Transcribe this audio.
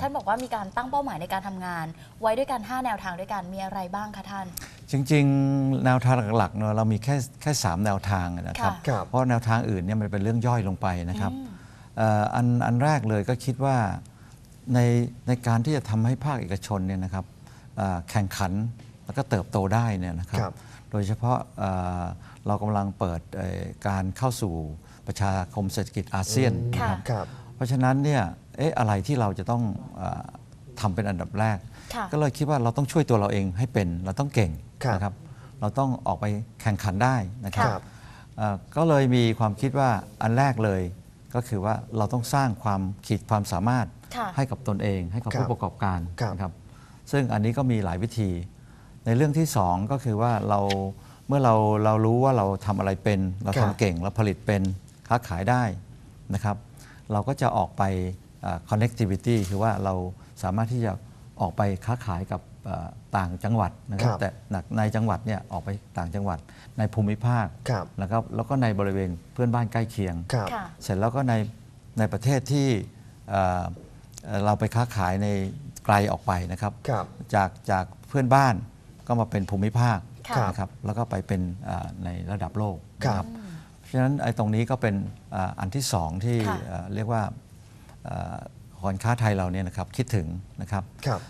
ท่านบอกว่ามีการตั้งเป้าหมายในการทำงาน ไว้ด้วยกัน 5 แนวทางด้วยกันมีอะไรบ้างคะท่าน จริงๆ แนวทางหลักๆเนอะเรามีแค่แค่สามแนวทางนะครับค่ะครับเพราะแนวทางอื่นเนี่ยมันเป็นเรื่องย่อยลงไปนะครับอืมเอ่ออันอันแรกเลยก็คิดว่าในในการที่จะทำให้ภาคเอกชนเนี่ยนะครับเอ่อแข่งขันแล้วก็เติบโตได้เนี่ยนะครับครับโดยเฉพาะเอ่อเรากำลังเปิดเอ่อการเข้าสู่ประชาคมเศรษฐกิจอาเซียนนะครับครับเพราะฉะนั้นเนี่ย เอ๊ะอะไรที่เราจะต้องเออทำเป็นอันดับแรก ค่ะ ก็เลยคิดว่าเราต้องช่วยตัวเราเองให้เป็นเราต้องเก่งครับนะครับ เราต้องออกไปแข่งขันได้นะครับครับเอ่อก็เลยมีความคิดว่าอันแรกเลย ก็คือว่าเราต้องสร้างความขีดความสามารถค่ะ ให้กับตนเอง ให้กับครับผู้ประกอบการครับ นะครับ ซึ่งอันนี้ก็มีหลายวิธี ในเรื่องที่สองก็คือว่าเราเมื่อเราเรารู้ว่าเราทำอะไรเป็น เราครับทำเก่งเราผลิตเป็นค้าขายได้นะครับ เราก็จะออกไปเอ่อ connectivity คือว่าเราสามารถที่จะออกไปค้าขายกับเอ่อต่างจังหวัดนะครัครับบแต่หนักในจังหวัดเนี่ยออกไปต่างจังหวัด ในภูมิภาคครับแล้วก็แล้วก็ในบริเวณเพื่อนบ้านใกล้เคียงครับค่ะเสร็จแล้วก็ในในประเทศที่เอ่อเอ่อเราไปค้าขายในไกลออกไปนะครับครับ จากจากเพื่อนบ้านก็มาเป็นภูมิภาคค่ะนะครับแล้วก็ไปเป็นอ่าในระดับโลกครับนะครับเพราะฉะนั้นไอ้ตรงนี้ก็เป็นอ่าอันที่สองที่ค่ะเอ่อเรียกว่าเอ่อ หอนค้าไทยเราเนี่ยนะครับคิดถึงนะครับครับ